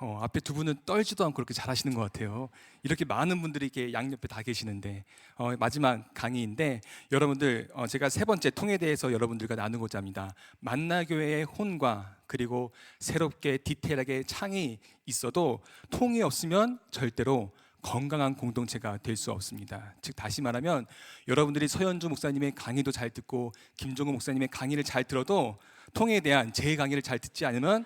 어, 앞에 두 분은 떨지도 않고 그렇게 잘하시는 것 같아요. 이렇게 많은 분들이 이렇게 양옆에 다 계시는데 어, 마지막 강의인데 여러분들 어, 제가 세 번째 통에 대해서 여러분들과 나누고자 합니다. 만나교회의 혼과 그리고 새롭게 디테일하게 창이 있어도 통이 없으면 절대로 건강한 공동체가 될 수 없습니다. 즉 다시 말하면 여러분들이 서현주 목사님의 강의도 잘 듣고 김종우 목사님의 강의를 잘 들어도 통에 대한 제 강의를 잘 듣지 않으면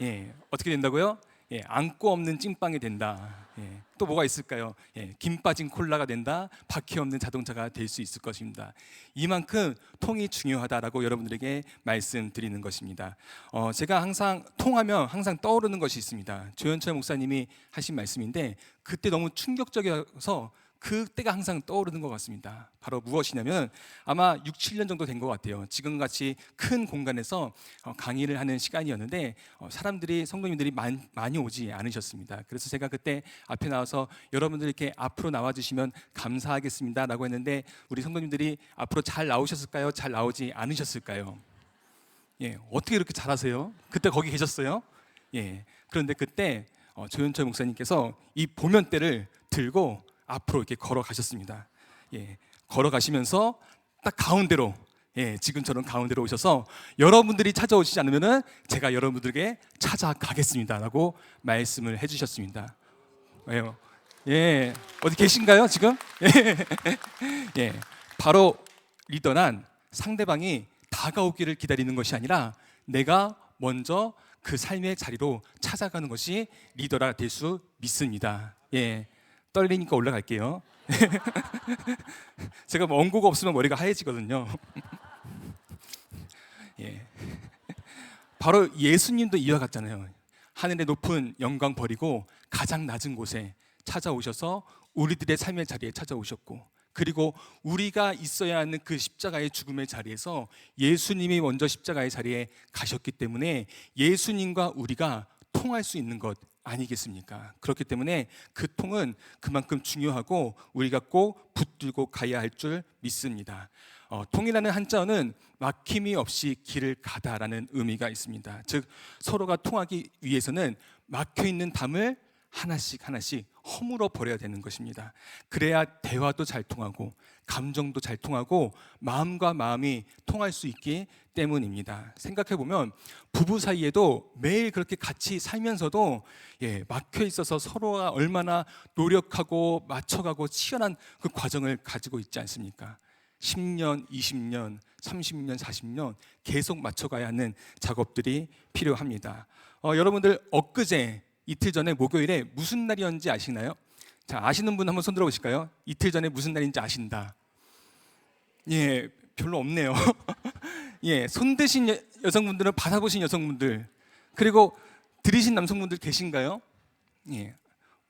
예, 어떻게 된다고요? 예, 안고 없는 찐빵이 된다. 예, 또 뭐가 있을까요? 예, 김 빠진 콜라가 된다. 바퀴 없는 자동차가 될 수 있을 것입니다. 이만큼 통이 중요하다라고 여러분들에게 말씀드리는 것입니다. 어, 제가 항상 통하면 항상 떠오르는 것이 있습니다. 조현철 목사님이 하신 말씀인데 그때 너무 충격적이어서 그때가 항상 떠오르는 것 같습니다. 바로 무엇이냐면 아마 6, 7년 정도 된 것 같아요. 지금 같이 큰 공간에서 어, 강의를 하는 시간이었는데 어, 사람들이 성도님들이 많, 많이 오지 않으셨습니다. 그래서 제가 그때 앞에 나와서 여러분들 이렇게 앞으로 나와 주시면 감사하겠습니다라고 했는데 우리 성도님들이 앞으로 잘 나오셨을까요? 잘 나오지 않으셨을까요? 예, 어떻게 이렇게 잘하세요? 그때 거기 계셨어요? 예. 그런데 그때 어, 조현철 목사님께서 이 보면대를 들고 앞으로 이렇게 걸어가셨습니다. 예, 걸어가시면서 딱 가운데로 예, 지금처럼 가운데로 오셔서 여러분들이 찾아오시지 않으면은 제가 여러분들에게 찾아가겠습니다라고 말씀을 해주셨습니다. 예, 예, 어디 계신가요 지금? 예, 예, 바로 리더란 상대방이 다가오기를 기다리는 것이 아니라 내가 먼저 그 삶의 자리로 찾아가는 것이 리더라 될 수 믿습니다. 예, 떨리니까 올라갈게요. 제가 뭐 원고가 없으면 머리가 하얘지거든요. 예. 바로 예수님도 이와 같잖아요. 하늘의 높은 영광 버리고 가장 낮은 곳에 찾아오셔서 우리들의 삶의 자리에 찾아오셨고 그리고 우리가 있어야 하는 그 십자가의 죽음의 자리에서 예수님이 먼저 십자가의 자리에 가셨기 때문에 예수님과 우리가 통할 수 있는 것 아니겠습니까? 그렇기 때문에 그 통은 그만큼 중요하고 우리가 꼭 붙들고 가야 할 줄 믿습니다. 어, 통이라는 한자어는 막힘이 없이 길을 가다라는 의미가 있습니다. 즉 서로가 통하기 위해서는 막혀 있는 담을 하나씩 하나씩 허물어 버려야 되는 것입니다. 그래야 대화도 잘 통하고 감정도 잘 통하고 마음과 마음이 통할 수 있기 때문입니다. 생각해 보면 부부 사이에도 매일 그렇게 같이 살면서도 예, 막혀 있어서 서로가 얼마나 노력하고 맞춰가고 치열한 그 과정을 가지고 있지 않습니까? 10년, 20년, 30년, 40년 계속 맞춰가야 하는 작업들이 필요합니다. 어, 여러분들 엊그제 이틀 전에 목요일에 무슨 날이었는지 아시나요? 자 아시는 분 한번 손 들어 보실까요? 이틀 전에 무슨 날인지 아신다. 예, 별로 없네요. 예, 손 드신 여, 여성분들은 받아보신 여성분들 그리고 들으신 남성분들 계신가요? 예,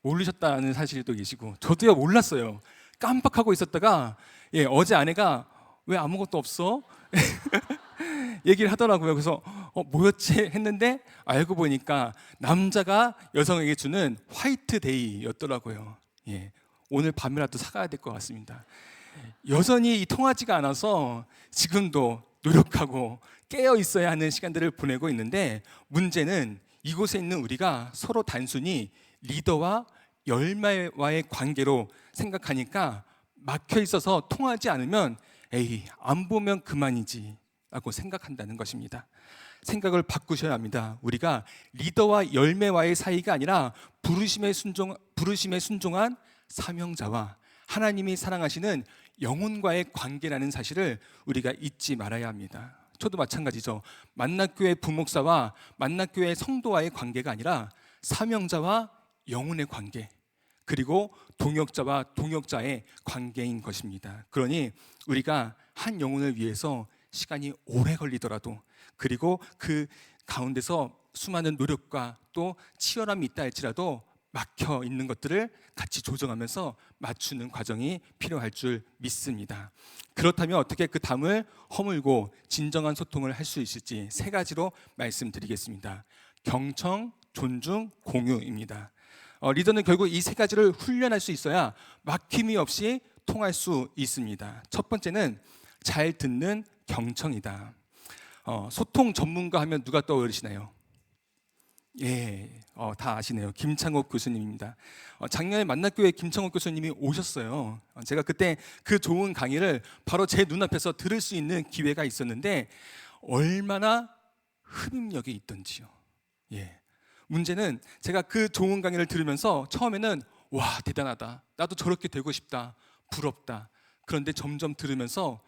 모르셨다는 사실이 또 계시고 저도요 몰랐어요. 깜빡하고 있었다가 예, 어제 아내가 왜 아무것도 없어? 얘기를 하더라고요. 그래서 어, 뭐였지 했는데 알고 보니까 남자가 여성에게 주는 화이트 데이였더라고요. 예, 오늘 밤이라도 사가야 될 것 같습니다. 여전히 이 통하지가 않아서 지금도 노력하고 깨어 있어야 하는 시간들을 보내고 있는데 문제는 이곳에 있는 우리가 서로 단순히 리더와 열매와의 관계로 생각하니까 막혀 있어서 통하지 않으면 에이 안 보면 그만이지 라고 생각한다는 것입니다. 생각을 바꾸셔야 합니다. 우리가 리더와 열매와의 사이가 아니라 부르심에 순종 부르심에 순종한 사명자와 하나님이 사랑하시는 영혼과의 관계라는 사실을 우리가 잊지 말아야 합니다. 저도 마찬가지죠. 만나교회 부목사와 만나교회 성도와의 관계가 아니라 사명자와 영혼의 관계 그리고 동역자와 동역자의 관계인 것입니다. 그러니 우리가 한 영혼을 위해서 시간이 오래 걸리더라도 그리고 그 가운데서 수많은 노력과 또 치열함이 있다 할지라도 막혀 있는 것들을 같이 조정하면서 맞추는 과정이 필요할 줄 믿습니다. 그렇다면 어떻게 그 담을 허물고 진정한 소통을 할 수 있을지 세 가지로 말씀드리겠습니다. 경청, 존중, 공유입니다. 어, 리더는 결국 이 세 가지를 훈련할 수 있어야 막힘이 없이 통할 수 있습니다. 첫 번째는 잘 듣는 경청이다. 어, 소통 전문가 하면 누가 떠오르시나요? 예, 어, 다 아시네요. 김창옥 교수님입니다. 어, 작년에 만났교회 김창옥 교수님이 오셨어요. 어, 제가 그때 그 좋은 강의를 바로 제 눈앞에서 들을 수 있는 기회가 있었는데 얼마나 흡입력이 있던지요. 예. 문제는 제가 그 좋은 강의를 들으면서 처음에는 와 대단하다. 나도 저렇게 되고 싶다. 부럽다. 그런데 점점 들으면서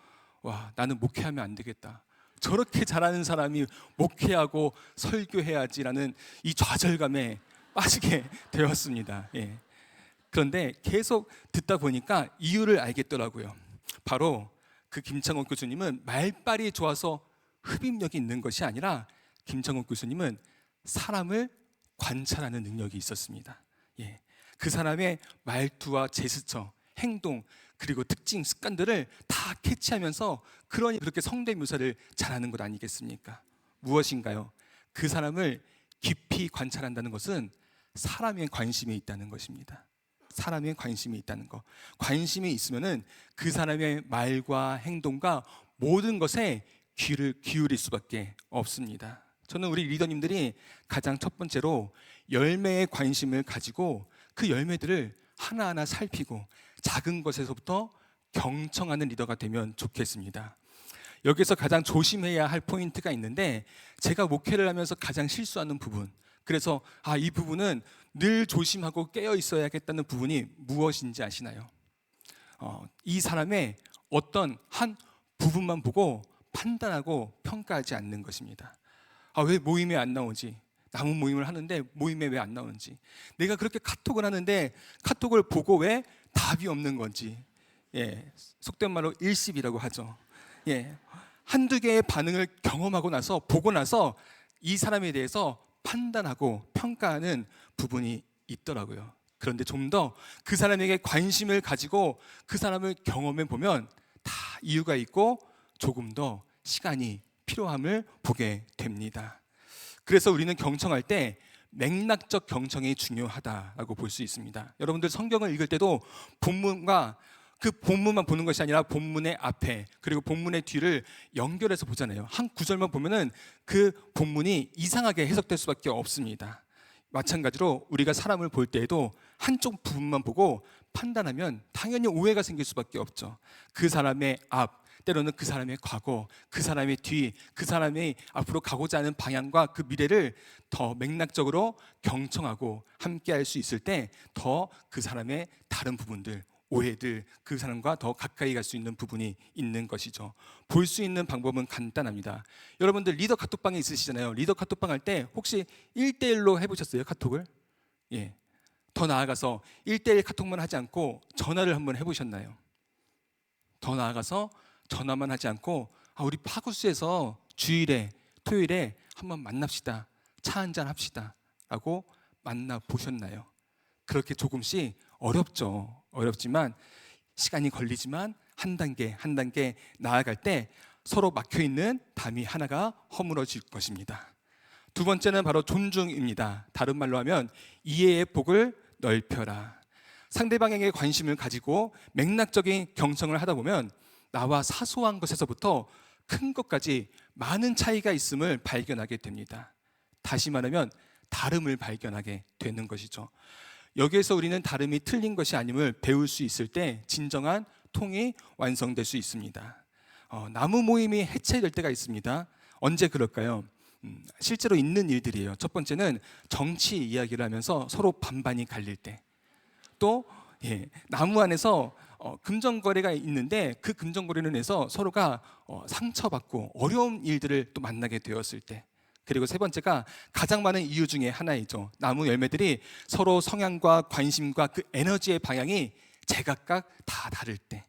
와 나는 목회하면 안 되겠다. 저렇게 잘하는 사람이 목회하고 설교해야지라는 이 좌절감에 빠지게 되었습니다. 예. 그런데 계속 듣다 보니까 이유를 알겠더라고요. 바로 그 김창옥 교수님은 말빨이 좋아서 흡입력이 있는 것이 아니라 김창옥 교수님은 사람을 관찰하는 능력이 있었습니다. 예. 그 사람의 말투와 제스처, 행동, 그리고 특징, 습관들을 다 캐치하면서 그러니 그렇게 성대 묘사를 잘하는 것 아니겠습니까? 무엇인가요? 그 사람을 깊이 관찰한다는 것은 사람의 관심이 있다는 것입니다. 사람의 관심이 있다는 것. 관심이 있으면은 그 사람의 말과 행동과 모든 것에 귀를 기울일 수밖에 없습니다. 저는 우리 리더님들이 가장 첫 번째로 열매에 관심을 가지고 그 열매들을 하나하나 살피고 작은 것에서부터 경청하는 리더가 되면 좋겠습니다. 여기서 가장 조심해야 할 포인트가 있는데 제가 목회를 하면서 가장 실수하는 부분. 그래서 아, 이 부분은 늘 조심하고 깨어 있어야겠다는 부분이 무엇인지 아시나요? 어, 이 사람의 어떤 한 부분만 보고 판단하고 평가하지 않는 것입니다. 아, 왜 모임에 안 나오지? 나무 모임을 하는데 모임에 왜 안 나오는지. 내가 그렇게 카톡을 하는데 카톡을 보고 왜 답이 없는 건지. 예, 속된 말로 일십이라고 하죠. 예, 한두 개의 반응을 경험하고 나서 보고 나서 이 사람에 대해서 판단하고 평가하는 부분이 있더라고요. 그런데 좀 더 그 사람에게 관심을 가지고 그 사람을 경험해 보면 다 이유가 있고 조금 더 시간이 필요함을 보게 됩니다. 그래서 우리는 경청할 때 맥락적 경청이 중요하다라고 볼 수 있습니다. 여러분들 성경을 읽을 때도 본문과 그 본문만 보는 것이 아니라 본문의 앞에 그리고 본문의 뒤를 연결해서 보잖아요. 한 구절만 보면은 그 본문이 이상하게 해석될 수밖에 없습니다. 마찬가지로 우리가 사람을 볼 때에도 한쪽 부분만 보고 판단하면 당연히 오해가 생길 수밖에 없죠. 그 사람의 앞, 때로는 그 사람의 과거, 그 사람의 뒤, 그 사람이 앞으로 가고자 하는 방향과 그 미래를 더 맥락적으로 경청하고 함께 할 수 있을 때 더 그 사람의 다른 부분들, 오해들, 그 사람과 더 가까이 갈 수 있는 부분이 있는 것이죠. 볼 수 있는 방법은 간단합니다. 여러분들 리더 카톡방에 있으시잖아요. 리더 카톡방 할 때 혹시 1대1로 해보셨어요? 카톡을? 예. 더 나아가서 1대1 카톡만 하지 않고 전화를 한번 해보셨나요? 더 나아가서 전화만 하지 않고 아, 우리 파구스에서 주일에 토요일에 한번 만납시다. 차 한잔 합시다 라고 만나 보셨나요? 그렇게 조금씩 어렵죠. 어렵지만 시간이 걸리지만 한 단계 한 단계 나아갈 때 서로 막혀 있는 담이 하나가 허물어질 것입니다. 두 번째는 바로 존중입니다. 다른 말로 하면 이해의 폭을 넓혀라. 상대방에게 관심을 가지고 맥락적인 경청을 하다 보면 나와 사소한 것에서부터 큰 것까지 많은 차이가 있음을 발견하게 됩니다. 다시 말하면 다름을 발견하게 되는 것이죠. 여기에서 우리는 다름이 틀린 것이 아님을 배울 수 있을 때 진정한 통이 완성될 수 있습니다. 어, 나무 모임이 해체될 때가 있습니다. 언제 그럴까요? 음, 실제로 있는 일들이에요. 첫 번째는 정치 이야기를 하면서 서로 반반이 갈릴 때. 또 예, 나무 안에서 어, 금전거래가 있는데 그 금전거래를 인해서 서로가 어, 상처받고 어려운 일들을 또 만나게 되었을 때 그리고 세 번째가 가장 많은 이유 중에 하나이죠. 나무 열매들이 서로 성향과 관심과 그 에너지의 방향이 제각각 다 다를 때.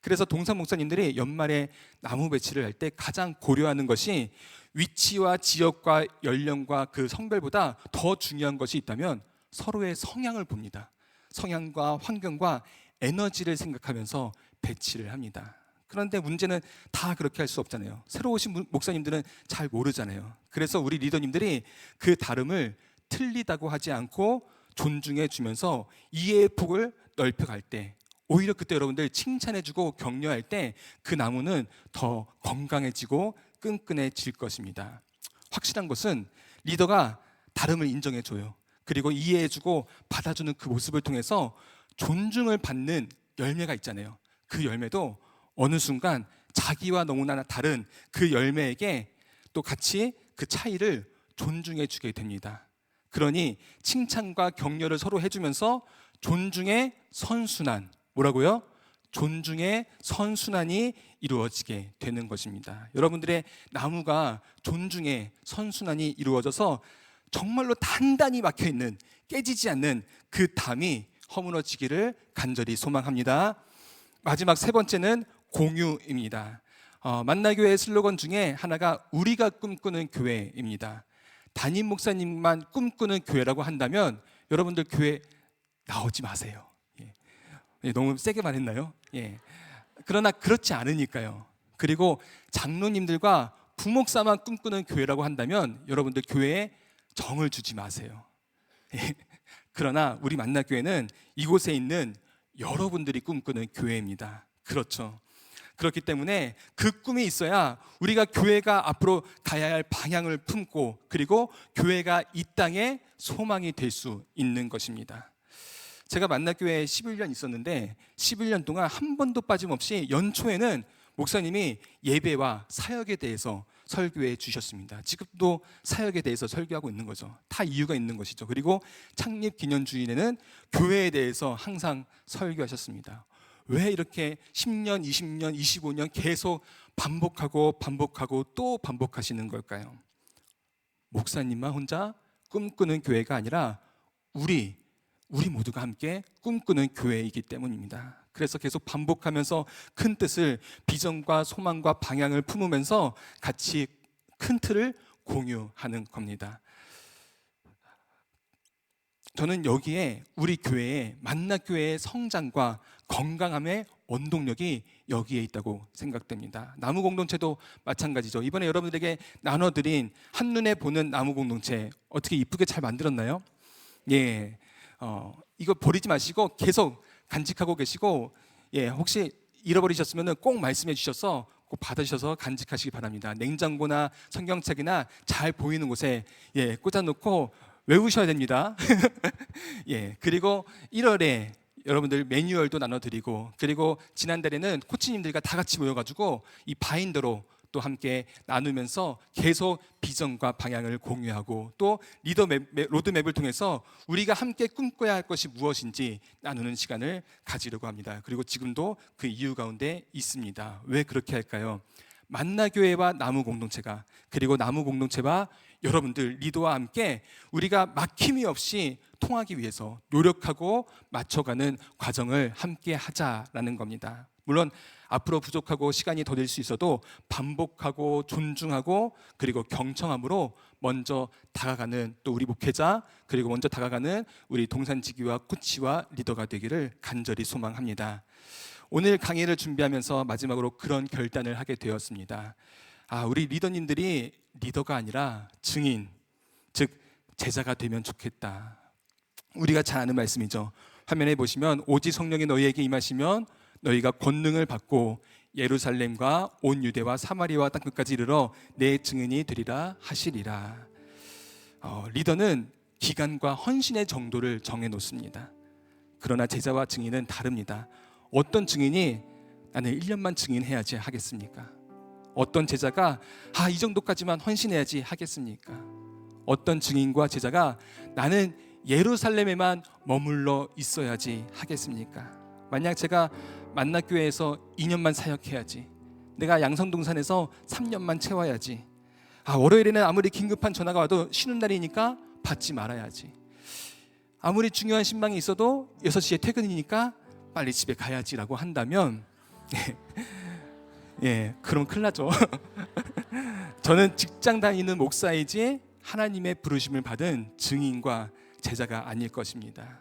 그래서 동산 목사님들이 연말에 나무 배치를 할 때 가장 고려하는 것이 위치와 지역과 연령과 그 성별보다 더 중요한 것이 있다면 서로의 성향을 봅니다. 성향과 환경과 에너지를 생각하면서 배치를 합니다. 그런데 문제는 다 그렇게 할 수 없잖아요. 새로 오신 분- 목사님들은 잘 모르잖아요. 그래서 우리 리더님들이 그 다름을 틀리다고 하지 않고 존중해 주면서 이해의 폭을 넓혀갈 때 오히려 그때 여러분들 칭찬해주고 격려할 때 그 나무는 더 건강해지고 끈끈해질 것입니다. 확실한 것은 리더가 다름을 인정해줘요. 그리고 이해해주고 받아주는 그 모습을 통해서 존중을 받는 열매가 있잖아요. 그 열매도 어느 순간 자기와 너무나 다른 그 열매에게 또 같이 그 차이를 존중해 주게 됩니다. 그러니 칭찬과 격려를 서로 해주면서 존중의 선순환 뭐라고요? 존중의 선순환이 이루어지게 되는 것입니다. 여러분들의 나무가 존중의 선순환이 이루어져서 정말로 단단히 막혀 있는 깨지지 않는 그 담이 허물어지기를 간절히 소망합니다. 마지막 세 번째는 공유입니다. 어, 만나교회 슬로건 중에 하나가 우리가 꿈꾸는 교회입니다. 담임 목사님만 꿈꾸는 교회라고 한다면 여러분들 교회 나오지 마세요. 예. 예, 너무 세게 말했나요? 예. 그러나 그렇지 않으니까요. 그리고 장로님들과 부목사만 꿈꾸는 교회라고 한다면 여러분들 교회에 정을 주지 마세요. 예. 그러나 우리 만나교회는 이곳에 있는 여러분들이 꿈꾸는 교회입니다. 그렇죠. 그렇기 때문에 그 꿈이 있어야 우리가 교회가 앞으로 가야 할 방향을 품고 그리고 교회가 이 땅에 소망이 될 수 있는 것입니다. 제가 만나교회에 11년 있었는데 11년 동안 한 번도 빠짐없이 연초에는 목사님이 예배와 사역에 대해서 설교해 주셨습니다. 지금도 사역에 대해서 설교하고 있는 거죠. 다 이유가 있는 것이죠. 그리고 창립 기념 주일에는 교회에 대해서 항상 설교하셨습니다. 왜 이렇게 10년, 20년, 25년 계속 반복하고 반복하고 또 반복하시는 걸까요? 목사님만 혼자 꿈꾸는 교회가 아니라 우리 우리 모두가 함께 꿈꾸는 교회이기 때문입니다. 그래서 계속 반복하면서 큰 뜻을 비전과 소망과 방향을 품으면서 같이 큰 틀을 공유하는 겁니다. 저는 여기에 우리 교회의 만나 교회의 성장과 건강함의 원동력이 여기에 있다고 생각됩니다. 나무 공동체도 마찬가지죠. 이번에 여러분들에게 나눠드린 한눈에 보는 나무 공동체 어떻게 이쁘게 잘 만들었나요? 예, 어, 이거 버리지 마시고 계속 간직하고 계시고 예, 혹시 잃어버리셨으면 꼭 말씀해 주셔서 꼭 받으셔서 간직하시기 바랍니다. 냉장고나 성경책이나 잘 보이는 곳에 예, 꽂아놓고 외우셔야 됩니다. 예, 그리고 1월에 여러분들 매뉴얼도 나눠드리고 그리고 지난달에는 코치님들과 다 같이 모여가지고 이 바인더로 또 함께 나누면서 계속 비전과 방향을 공유하고 또 리더 맵, 로드맵을 통해서 우리가 함께 꿈꿔야 할 것이 무엇인지 나누는 시간을 가지려고 합니다. 그리고 지금도 그 이유 가운데 있습니다. 왜 그렇게 할까요? 만나교회와 나무 공동체가 그리고 나무 공동체와 여러분들 리더와 함께 우리가 막힘이 없이 통하기 위해서 노력하고 맞춰가는 과정을 함께 하자라는 겁니다. 물론 앞으로 부족하고 시간이 더될수 있어도 반복하고 존중하고 그리고 경청함으로 먼저 다가가는 또 우리 목회자 그리고 먼저 다가가는 우리 동산지기와 코치와 리더가 되기를 간절히 소망합니다. 오늘 강의를 준비하면서 마지막으로 그런 결단을 하게 되었습니다. 아, 우리 리더님들이 리더가 아니라 증인, 즉 제자가 되면 좋겠다. 우리가 잘 아는 말씀이죠. 화면에 보시면 오직 성령이 너희에게 임하시면 너희가 권능을 받고 예루살렘과 온 유대와 사마리아와 땅 끝까지 이르러 내 증인이 되리라 하시리라. 어, 리더는 기간과 헌신의 정도를 정해 놓습니다. 그러나 제자와 증인은 다릅니다. 어떤 증인이 나는 1년만 증인해야지 하겠습니까? 어떤 제자가 아, 이 정도까지만 헌신해야지 하겠습니까? 어떤 증인과 제자가 나는 예루살렘에만 머물러 있어야지 하겠습니까? 만약 제가 만나교회에서 2년만 사역해야지. 내가 양성동산에서 3년만 채워야지. 아, 월요일에는 아무리 긴급한 전화가 와도 쉬는 날이니까 받지 말아야지. 아무리 중요한 신방이 있어도 6시에 퇴근이니까 빨리 집에 가야지라고 한다면 예, 그럼 큰일 나죠. 저는 직장 다니는 목사이지 하나님의 부르심을 받은 증인과 제자가 아닐 것입니다.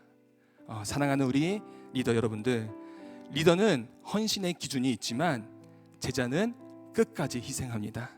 어, 사랑하는 우리 리더 여러분들, 리더는 헌신의 기준이 있지만 제자는 끝까지 희생합니다.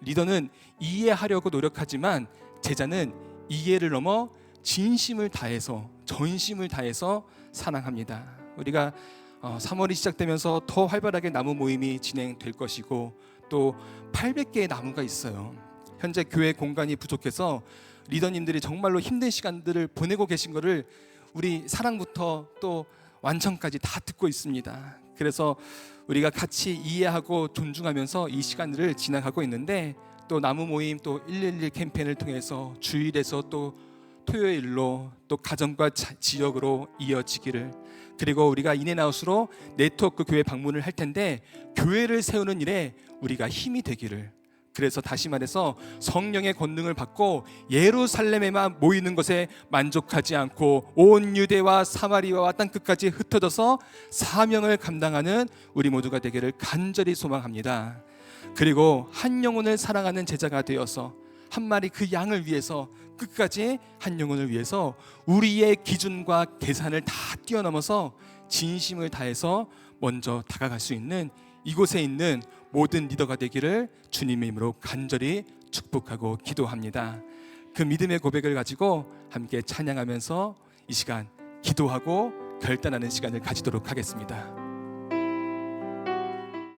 리더는 이해하려고 노력하지만 제자는 이해를 넘어 진심을 다해서 전심을 다해서 사랑합니다. 우리가 3월이 시작되면서 더 활발하게 나무 모임이 진행될 것이고 또 800개의 나무가 있어요. 현재 교회 공간이 부족해서 리더님들이 정말로 힘든 시간들을 보내고 계신 거를 우리 사랑부터 또 완성까지 다 듣고 있습니다. 그래서 우리가 같이 이해하고 존중하면서 이 시간들을 지나가고 있는데 또 나무 모임 또 111 캠페인을 통해서 주일에서 또 토요일로 또 가정과 자- 지역으로 이어지기를 그리고 우리가 인앤아웃으로 네트워크 교회 방문을 할 텐데 교회를 세우는 일에 우리가 힘이 되기를 그래서 다시 말해서 성령의 권능을 받고 예루살렘에만 모이는 것에 만족하지 않고 온 유대와 사마리아와 땅 끝까지 흩어져서 사명을 감당하는 우리 모두가 되기를 간절히 소망합니다. 그리고 한 영혼을 사랑하는 제자가 되어서 한 마리 그 양을 위해서 끝까지 한 영혼을 위해서 우리의 기준과 계산을 다 뛰어넘어서 진심을 다해서 먼저 다가갈 수 있는 이곳에 있는 모든 리더가 되기를 주님의 이름으로 간절히 축복하고 기도합니다. 그 믿음의 고백을 가지고 함께 찬양하면서 이 시간 기도하고 결단하는 시간을 가지도록 하겠습니다.